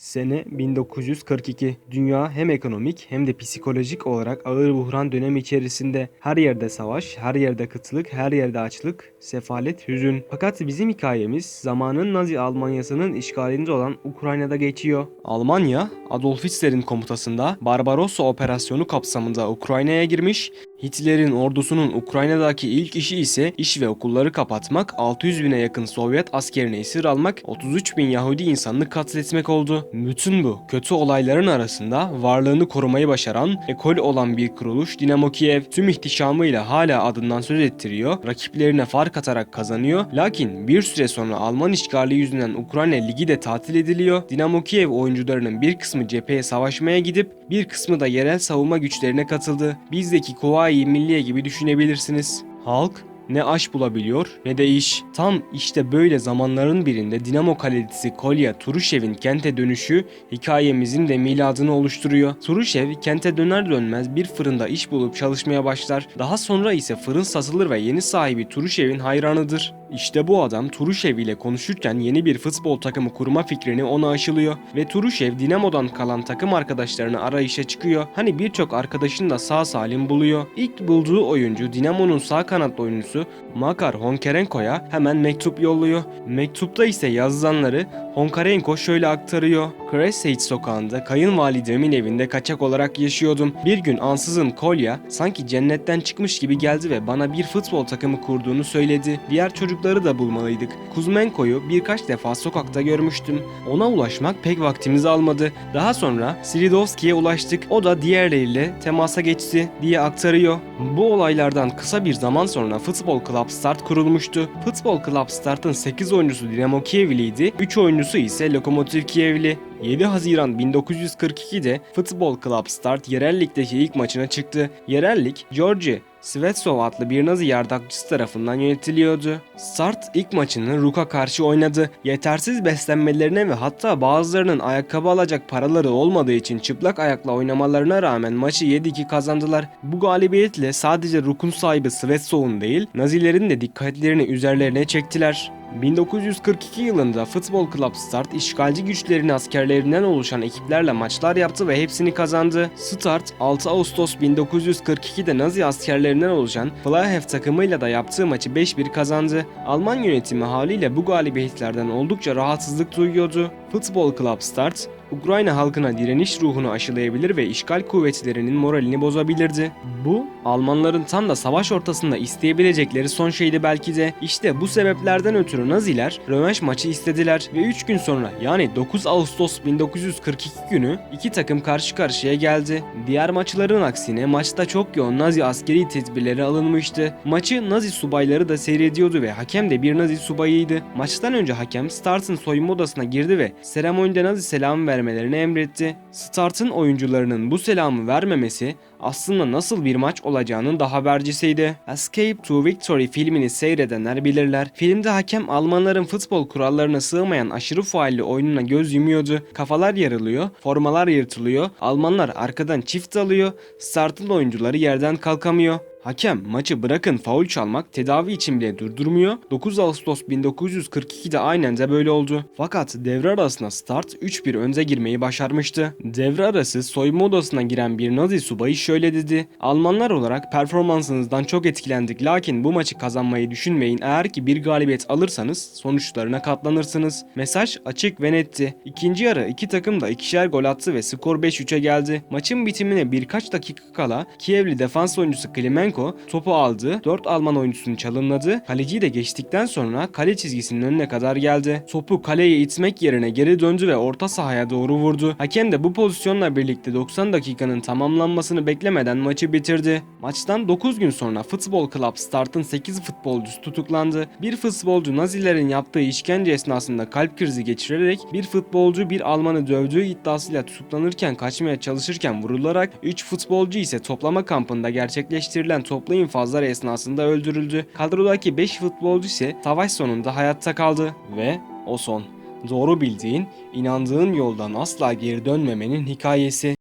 Sene 1942. Dünya hem ekonomik hem de psikolojik olarak ağır buhran dönemi içerisinde. Her yerde savaş, her yerde kıtlık, her yerde açlık, sefalet, hüzün. Fakat bizim hikayemiz zamanın Nazi Almanyası'nın işgalinde olan Ukrayna'da geçiyor. Almanya, Adolf Hitler'in komutasında Barbarossa operasyonu kapsamında Ukrayna'ya girmiş, Hitler'in ordusunun Ukrayna'daki ilk işi ise iş ve okulları kapatmak, 600 bine yakın Sovyet askerini esir almak, 33 bin Yahudi insanını katletmek oldu. Bütün bu kötü olayların arasında varlığını korumayı başaran, ekol olan bir kuruluş Dinamo Kiev tüm ihtişamıyla hala adından söz ettiriyor, rakiplerine fark atarak kazanıyor. Lakin bir süre sonra Alman işgali yüzünden Ukrayna ligi de tatil ediliyor. Dinamo Kiev oyuncularının bir kısmı cepheye savaşmaya gidip bir kısmı da yerel savunma güçlerine katıldı. Bizdeki Kuvayi Milliye gibi düşünebilirsiniz. Halk ne aş bulabiliyor ne de iş. Tam işte böyle zamanların birinde Dinamo kalecisi Kolya Turuşev'in kente dönüşü hikayemizin de miladını oluşturuyor. Turuşev kente döner dönmez bir fırında iş bulup çalışmaya başlar. Daha sonra ise fırın satılır ve yeni sahibi Turuşev'in hayranıdır. İşte bu adam Turuşev ile konuşurken yeni bir futbol takımı kurma fikrini ona aşılıyor ve Turuşev Dinamo'dan kalan takım arkadaşlarını arayışa çıkıyor. Hani birçok arkadaşını da sağ salim buluyor. İlk bulduğu oyuncu Dinamo'nun sağ kanat oyuncusu Makar Honkarenko'ya hemen mektup yolluyor. Mektupta ise yazılanları Honkarenko şöyle aktarıyor. Kresheit sokağında kayınvalidemin evinde kaçak olarak yaşıyordum. Bir gün ansızın Kolya sanki cennetten çıkmış gibi geldi ve bana bir futbol takımı kurduğunu söyledi. Diğer çocukları da bulmalıydık. Kuzmenko'yu birkaç defa sokakta görmüştüm. Ona ulaşmak pek vaktimizi almadı. Daha sonra Siridovski'ye ulaştık. O da diğerleriyle temasa geçti diye aktarıyor. Bu olaylardan kısa bir zaman sonra Futbol Club Start kurulmuştu. Futbol Club Start'ın 8 oyuncusu Dinamo Kievliydi, 3 oyuncusu ise Lokomotiv Kievli. 7 Haziran 1942'de Futbol Club Start yerel ligdeki ilk maçına çıktı. Yerel lig, Georgi Svetsov adlı bir Nazi yardakçısı tarafından yönetiliyordu. Start ilk maçını Ruk'a karşı oynadı. Yetersiz beslenmelerine ve hatta bazılarının ayakkabı alacak paraları olmadığı için çıplak ayakla oynamalarına rağmen maçı 7-2 kazandılar. Bu galibiyetle sadece Ruk'un sahibi Svetsov'un değil, Nazilerin de dikkatlerini üzerlerine çektiler. 1942 yılında Futbol Club Start işgalci güçlerin askerlerinden oluşan ekiplerle maçlar yaptı ve hepsini kazandı. Start 6 Ağustos 1942'de Nazi askerlerinden oluşan Flahev takımıyla da yaptığı maçı 5-1 kazandı. Alman yönetimi haliyle bu galibiyetlerden oldukça rahatsızlık duyuyordu. Futbol Club Start Ukrayna halkına direniş ruhunu aşılayabilir ve işgal kuvvetlerinin moralini bozabilirdi. Bu, Almanların tam da savaş ortasında isteyebilecekleri son şeydi belki de. İşte bu sebeplerden ötürü Naziler rövanş maçı istediler ve 3 gün sonra yani 9 Ağustos 1942 günü iki takım karşı karşıya geldi. Diğer maçların aksine maçta çok yoğun Nazi askeri tedbirleri alınmıştı. Maçı Nazi subayları da seyrediyordu ve hakem de bir Nazi subayıydı. Maçtan önce hakem Start'ın soyunma odasına girdi ve seremonide Nazi selamı vermelerini emretti. Start'ın oyuncularının bu selamı vermemesi aslında nasıl bir maç olacağının da habercisiydi. Escape to Victory filmini seyredenler bilirler. Filmde hakem Almanların futbol kurallarına sığmayan aşırı faalli oyununa göz yumuyordu. Kafalar yarılıyor, formalar yırtılıyor, Almanlar arkadan çift alıyor, startın oyuncuları yerden kalkamıyor. Hakem maçı bırakın faul çalmak tedavi için bile durdurmuyor. 9 Ağustos 1942'de aynen de böyle oldu. Fakat devre arasına Start 3-1 önde girmeyi başarmıştı. Devre arası soyunma odasına giren bir Nazi subayı şöyle dedi. Almanlar olarak performansınızdan çok etkilendik lakin bu maçı kazanmayı düşünmeyin. Eğer ki bir galibiyet alırsanız sonuçlarına katlanırsınız. Mesaj açık ve netti. İkinci yarı iki takım da ikişer gol attı ve skor 5-3'e geldi. Maçın bitimine birkaç dakika kala Kievli defans oyuncusu Klimenko topu aldı, 4 Alman oyuncusunu çalımladı, kaleciyi de geçtikten sonra kale çizgisinin önüne kadar geldi. Topu kaleye itmek yerine geri döndü ve orta sahaya doğru vurdu. Hakem de bu pozisyonla birlikte 90 dakikanın tamamlanmasını beklemeden maçı bitirdi. Maçtan 9 gün sonra Futbol Club Start'ın 8 futbolcusu tutuklandı. Bir futbolcu Nazilerin yaptığı işkence esnasında kalp krizi geçirerek bir futbolcu bir Almanı dövdüğü iddiasıyla tutuklanırken kaçmaya çalışırken vurularak 3 futbolcu ise toplama kampında gerçekleştirilen toplu infazlar esnasında öldürüldü. Kadrodaki 5 futbolcu ise savaş sonunda hayatta kaldı ve o son. Doğru bildiğin, inandığın yoldan asla geri dönmemenin hikayesi.